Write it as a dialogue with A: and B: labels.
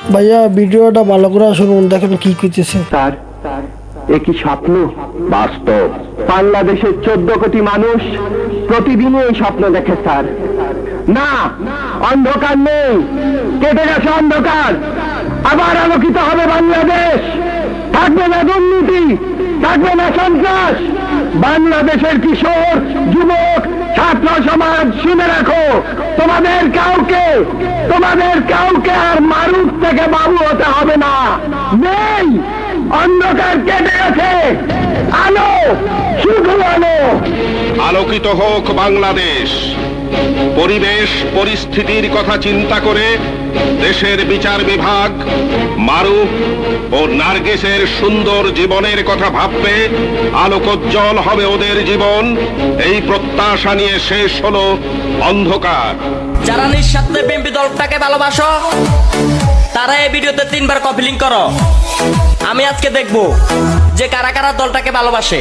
A: ভাইয়া, ভিডিওটা ভালো করে শুনুন, দেখেন কি কইতেছে
B: স্যার, এ কি স্বপ্ন? বাস্তব। বাংলাদেশের চোদ্দ কোটি মানুষ প্রতিদিনই এই স্বপ্ন দেখে, স্যার। না, অন্ধকার নেই। কেটে গেছে অন্ধকার। আবার আলোকিত হবে বাংলাদেশ। থাকবে না দুর্নীতি, থাকবে না সন্ত্রাস। বাংলাদেশের কিশোর, যুবক, ছাত্র, সমাজ শুনে রাখো। তোমাদের কাউকে তোমাদের কাউকে থেকে বাবু হতে হবে না। নেই। অন্ধকার কেটে গেছে। আলো শুধু আলো।
C: আলোকিত হোক বাংলাদেশ। পরিবেশ পরিস্থিতির কথা চিন্তা করে দেশের বিচার বিভাগ মারুফ ও নার্গিসের সুন্দর জীবনের কথা ভাববে। আলোকোজ্জ্বল হবে ওদের জীবন। এই প্রত্যাশা নিয়ে শেষ হলো অন্ধকার।
D: যারা নিঃস্বার্থে বিএনপি দলটাকে ভালোবাসো তারা এই ভিডিওতে তিনবার কপি লিঙ্ক করো। আমি আজকে দেখব যে কারা কারা দলটাকে ভালোবাসে।